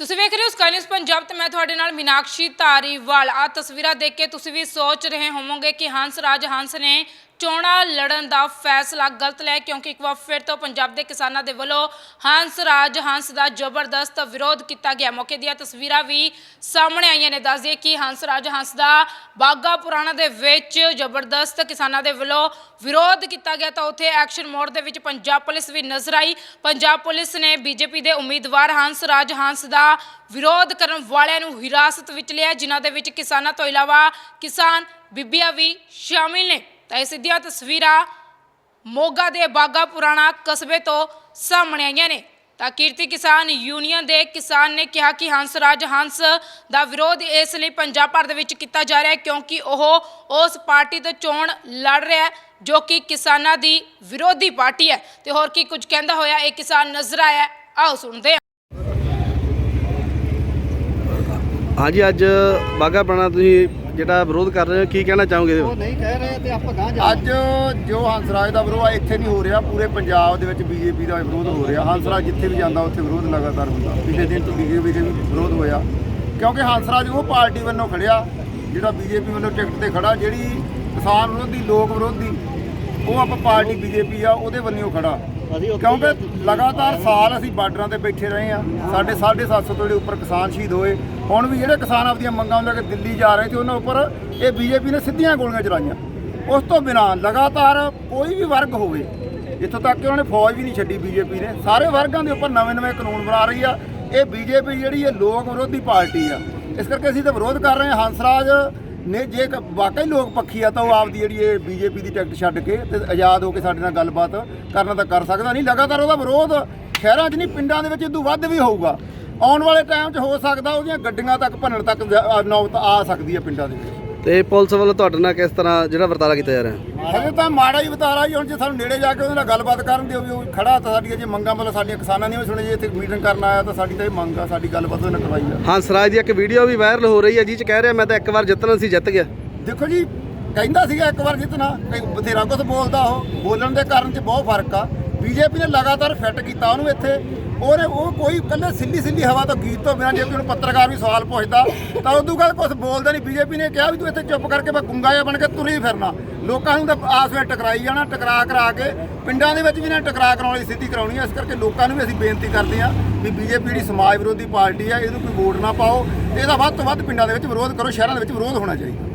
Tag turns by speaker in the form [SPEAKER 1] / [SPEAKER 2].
[SPEAKER 1] ਤੁਸੀਂ ਵੇਖ ਰਹੇ ਹੋ ਸਕਾਈ ਨਿਊਜ਼ ਪੰਜਾਬ ਤੇ ਮੈਂ ਤੁਹਾਡੇ ਨਾਲ ਮੀਨਾਕਸ਼ੀ ਧਾਰੀਵਾਲ। ਆ ਤਸਵੀਰਾਂ ਦੇਖ ਕੇ ਤੁਸੀਂ ਵੀ ਸੋਚ ਰਹੇ ਹੋਵੋਗੇ ਕਿ ਹੰਸ ਰਾਜ ਹੰਸ ਨੇ ਚੋਣਾਂ ਲੜਨ ਦਾ ਫੈਸਲਾ ਗਲਤ ਲਿਆ ਕਿਉਂਕਿ ਇੱਕ ਵਾਰ ਫਿਰ ਤੋਂ ਪੰਜਾਬ ਦੇ ਕਿਸਾਨਾਂ ਦੇ ਵੱਲੋਂ ਹੰਸ ਰਾਜ, ਹੰਸ ਦਾ ਜ਼ਬਰਦਸਤ ਵਿਰੋਧ ਕੀਤਾ ਗਿਆ। ਮੌਕੇ ਦੀਆਂ ਤਸਵੀਰਾਂ ਵੀ ਸਾਹਮਣੇ ਆਈਆਂ ਨੇ। ਦੱਸ ਦਈਏ ਕਿ ਹੰਸ ਰਾਜ, ਹੰਸ ਦਾ ਬਾਗਾ ਪੁਰਾਣਾ ਦੇ ਵਿੱਚ ਜ਼ਬਰਦਸਤ ਕਿਸਾਨਾਂ ਦੇ ਵੱਲੋਂ ਵਿਰੋਧ ਕੀਤਾ ਗਿਆ। ਤਾਂ ਉੱਥੇ ਐਕਸ਼ਨ ਮੋਡ ਦੇ ਵਿੱਚ ਪੰਜਾਬ ਪੁਲਿਸ ਵੀ ਨਜ਼ਰ ਆਈ। ਪੰਜਾਬ ਪੁਲਿਸ ਨੇ ਬੀਜੇਪੀ ਦੇ ਉਮੀਦਵਾਰ ਹੰਸ ਰਾਜ, ਹੰਸ ਦਾ ਵਿਰੋਧ ਕਰਨ ਵਾਲਿਆਂ ਨੂੰ ਹਿਰਾਸਤ ਵਿੱਚ ਲਿਆ, ਜਿਨ੍ਹਾਂ ਦੇ ਵਿੱਚ ਕਿਸਾਨਾਂ ਤੋਂ ਇਲਾਵਾ ਕਿਸਾਨ ਬੀਬੀਆਂ ਵੀ ਸ਼ਾਮਿਲ ਨੇ। ਤਾਂ ਇਹ ਸਿੱਧੀਆਂ ਤਸਵੀਰਾਂ ਮੋਗਾ ਦੇ ਬਾਗਾ ਪੁਰਾਣਾ ਕਸਬੇ ਤੋਂ ਸਾਹਮਣੇ ਆਈਆਂ ਨੇ। ਤਾਂ ਕੀਰਤੀ ਕਿਸਾਨ ਯੂਨੀਅਨ ਦੇ ਕਿਸਾਨ ਨੇ ਕਿਹਾ ਕਿ ਹੰਸ ਰਾਜ ਹੰਸ ਦਾ ਵਿਰੋਧ ਇਸ ਲਈ ਪੰਜਾਬ ਭਰ ਦੇ ਵਿੱਚ ਕੀਤਾ ਜਾ ਰਿਹਾ ਹੈ ਕਿਉਂਕਿ ਉਹ ਉਸ ਪਾਰਟੀ ਤੋਂ ਚੋਣ ਲੜ ਰਿਹਾ ਹੈ, ਜੋ ਕਿ ਕਿਸਾਨਾਂ ਦੀ ਵਿਰੋਧੀ ਪਾਰਟੀ ਹੈ। ਤੇ ਹੋਰ ਕੀ ਕੁਝ ਕਹਿੰਦਾ ਹੋਇਆ, ਇਹ ਕਿਸਾਨ ਨਜ਼ਰ ਆਇਆ ਆਓ ਸੁਣਦੇ ਹਾਂ।
[SPEAKER 2] ਹਾਂਜੀ ਅੱਜ ਬਾਗਾ ਬਣਾ ਤੁਸੀਂ ਜਿਹੜਾ ਵਿਰੋਧ ਕਰ ਰਹੇ ਹੋ ਕੀ ਕਹਿਣਾ ਚਾਹੋਗੇ
[SPEAKER 3] ਉਹ? ਨਹੀਂ ਕਹਿ ਰਹੇ ਤੇ ਆਪਾਂ ਗਾਂ ਜਾ
[SPEAKER 4] ਅੱਜ ਜੋ ਹੰਸਰਾਜ ਦਾ ਵਿਰੋਧ ਆ ਇੱਥੇ ਨਹੀਂ ਹੋ ਰਿਹਾ ਪੂਰੇ ਪੰਜਾਬ ਦੇ ਵਿੱਚ ਬੀਜੇਪੀ ਦਾ ਵਿਰੋਧ ਹੋ ਰਿਹਾ। ਹੰਸਰਾਜ ਜਿੱਥੇ ਵੀ ਜਾਂਦਾ ਉੱਥੇ ਵਿਰੋਧ ਲਗਾਤਾਰ ਹੁੰਦਾ। ਪਿਛਲੇ ਦਿਨ ਤੋਂ ਬੀਜੇਪੀ ਦੇ ਵੀ ਵਿਰੋਧ ਹੋਇਆ। ਕਿਉਂਕਿ ਹੰਸਰਾਜ ਉਹ ਪਾਰਟੀ ਵੱਲੋਂ ਖੜਿਆ ਜਿਹੜਾ ਬੀਜੇਪੀ ਵੱਲੋਂ ਟਿਕਟ ਤੇ ਖੜਾ ਜਿਹੜੀ ਕਿਸਾਨ ਵਿਰੋਧੀ ਲੋਕ ਵਿਰੋਧੀ ਉਹ ਆਪਾਂ ਪਾਰਟੀ ਬੀਜੇਪੀ ਆ ਉਹਦੇ ਵੱਲੋਂ ਖੜਾ। ਕਿਉਂਕਿ ਲਗਾਤਾਰ ਸਾਲ ਅਸੀਂ ਬਾਰਡਰਾਂ ਤੇ ਬੈਠੇ ਰਹੇ ਆ। ਸਾਡੇ 750 ਤੋਂ ਜਿਹੜੇ ਉੱਪਰ ਕਿਸਾਨ ਸ਼ਹੀਦ ਹੋਏ ਹੁਣ ਵੀ ਜਿਹੜੇ ਕਿਸਾਨ ਆਪਦੀਆਂ ਮੰਗਾਂ ਨੂੰ ਲੈ ਕੇ ਦਿੱਲੀ ਜਾ ਰਹੇ ਸੀ, ਉਹਨਾਂ ਉੱਪਰ ਇਹ ਬੀਜੇਪੀ ਨੇ ਸਿੱਧੀਆਂ ਗੋਲੀਆਂ ਚਲਾਈਆਂ। ਉਸ ਤੋਂ ਬਿਨਾਂ ਲਗਾਤਾਰ ਕੋਈ ਵੀ ਵਰਗ ਹੋਵੇ ਜਿੱਥੋਂ ਤੱਕ ਕਿ ਉਹਨਾਂ ਨੇ ਫੌਜ ਵੀ ਨਹੀਂ ਛੱਡੀ ਬੀਜੇਪੀ ਨੇ। ਸਾਰੇ ਵਰਗਾਂ ਦੇ ਉੱਪਰ ਨਵੇਂ-ਨਵੇਂ ਕਾਨੂੰਨ ਬਣਾ ਰਹੀ ਆ। ਇਹ ਬੀਜੇਪੀ ਜਿਹੜੀ ਇਹ ਲੋਕ ਵਿਰੋਧੀ ਪਾਰਟੀ ਆ। ਇਸ ਕਰਕੇ ਅਸੀਂ ਤਾਂ ਵਿਰੋਧ ਕਰ ਰਹੇ ਹਾਂ। ਹੰਸਰਾਜ ਨੇ ਜੇ ਵਾਕਈ ਲੋਕ ਪੱਖੀ ਆ, ਤਾਂ ਉਹ ਆਪਦੀ ਜਿਹੜੀ ਇਹ ਬੀਜੇਪੀ ਦੀ ਟਿਕਟ ਛੱਡ ਕੇ ਤੇ ਆਜ਼ਾਦ ਹੋ ਕੇ ਸਾਡੇ ਨਾਲ ਗੱਲਬਾਤ ਕਰਨਾ ਤਾਂ ਕਰ ਸਕਦਾ ਨਹੀਂ। ਲਗਾਤਾਰ ਉਹਦਾ ਵਿਰੋਧ ਸ਼ਹਿਰਾਂ 'ਚ ਨਹੀਂ, ਪਿੰਡਾਂ ਦੇ ਵਿੱਚ ਇਦੋਂ ਵੱਧ ਵੀ ਹੋਊਗਾ। ਆਉਣ ਵਾਲੇ ਟਾਈਮ 'ਚ ਹੋ ਸਕਦਾ ਉਹਦੀਆਂ ਗੱਡੀਆਂ ਤੱਕ ਭੰਨਣ ਤੱਕ ਜ- ਨੌਬਤ ਆ ਸਕਦੀ ਹੈ ਪਿੰਡਾਂ ਦੇ ਵਿੱਚ।
[SPEAKER 2] ਤੇ ਪੁਲਿਸ ਵੱਲੋਂ ਤੁਹਾਡੇ ਨਾਲ ਕਿਸ ਤਰ੍ਹਾਂ ਜਿਹੜਾ ਵਰਤਾਰਾ ਕੀਤਾ ਜਾ ਰਿਹਾ?
[SPEAKER 4] ਹਜੇ ਤਾਂ ਮਾੜਾ ਹੀ ਬਤਾਰਾ ਜੀ ਹੁਣ ਜੇ ਸਾਨੂੰ ਨੇੜੇ ਜਾ ਕੇ ਉਹਦੇ ਨਾਲ ਗੱਲਬਾਤ ਕਰਨ ਦਿਓ ਵੀ ਉਹ ਖੜਾ ਤਾਂ ਸਾਡੀਆਂ ਜੇ ਮੰਗਾਂ ਮਤਲਬ ਸਾਡੀਆਂ ਕਿਸਾਨਾਂ ਦੀਆਂ ਵੀ ਸੁਣੇ ਜੇ ਇੱਥੇ ਮੀਟਿੰਗ ਕਰਨ ਆਇਆ ਤਾਂ ਸਾਡੀ ਤਾਂ ਇਹ ਮੰਗ ਆ ਸਾਡੀ ਗੱਲਬਾਤ ਉਹਦੇ ਨਾਲ ਕਰਵਾਈ ਆ।
[SPEAKER 2] ਹੰਸਰਾਜ ਦੀ ਇੱਕ ਵੀਡੀਓ ਵੀ ਵਾਇਰਲ ਹੋ ਰਹੀ ਹੈ ਜਿਹ ਚ ਕਹਿ ਰਿਹਾ ਮੈਂ ਤਾਂ ਇੱਕ ਵਾਰ ਜਿੱਤਣਾ ਸੀ ਜਿੱਤ ਗਿਆ।
[SPEAKER 4] ਦੇਖੋ ਜੀ ਕਹਿੰਦਾ ਸੀਗਾ ਇੱਕ ਵਾਰ ਜਿੱਤਣਾ ਕਈ ਬਥੇਰਾ ਕੁਝ ਬੋਲਦਾ ਉਹ। ਬੋਲਣ ਦੇ ਕਾਰਨ 'ਚ ਬਹੁਤ ਫ਼ਰਕ ਆ। ਬੀਜੇਪੀ ਨੇ ਲਗਾਤਾਰ ਫਿੱਟ ਕੀਤਾ ਉਹਨੂੰ ਇੱਥੇ। ਉਹਨੇ ਉਹ ਕੋਈ ਕੱਲੇ ਸਿੱਲੀ ਸਿੱਲੀ ਹਵਾ ਤੋਂ ਗੀਤ ਤੋਂ ਬਿਨਾਂ ਜੇ ਕੋਈ ਹੁਣ ਪੱਤਰਕਾਰ ਵੀ ਸਵਾਲ ਪੁੱਛਦਾ, ਤਾਂ ਉਦੋਂ ਗੱਲ ਕੁਝ ਬੋਲਦਾ ਨਹੀਂ। ਬੀਜੇਪੀ ਨੇ ਕਿਹਾ ਵੀ ਤੂੰ ਇੱਥੇ ਚੁੱਪ ਕਰਕੇ ਮੈਂ ਗੁੰਗਾ ਜਿਹਾ ਬਣ ਕੇ ਤੁਰੀ ਫਿਰਨਾ। ਲੋਕਾਂ ਨੂੰ ਤਾਂ ਆਸ ਵਿੱਚ ਟਕਰਾਈ ਜਾਣਾ, ਟਕਰਾ ਕਰਾ ਕੇ ਪਿੰਡਾਂ ਦੇ ਵਿੱਚ ਵੀ ਨਾ ਟਕਰਾ ਕਰਾਉਣ ਵਾਲੀ ਸਥਿਤੀ ਕਰਾਉਣੀ ਹੈ। ਇਸ ਕਰਕੇ ਲੋਕਾਂ ਨੂੰ ਵੀ ਅਸੀਂ ਬੇਨਤੀ ਕਰਦੇ ਹਾਂ ਵੀ ਬੀਜੇਪੀ ਜਿਹੜੀ ਸਮਾਜ ਵਿਰੋਧੀ ਪਾਰਟੀ ਹੈ, ਇਹਨੂੰ ਕੋਈ ਵੋਟ ਨਾ ਪਾਓ। ਇਹਦਾ ਵੱਧ ਤੋਂ ਵੱਧ ਪਿੰਡਾਂ ਦੇ ਵਿੱਚ ਵਿਰੋਧ ਕਰੋ, ਸ਼ਹਿਰਾਂ ਦੇ ਵਿੱਚ ਵਿਰੋਧ ਹੋਣਾ ਚਾਹੀਦਾ।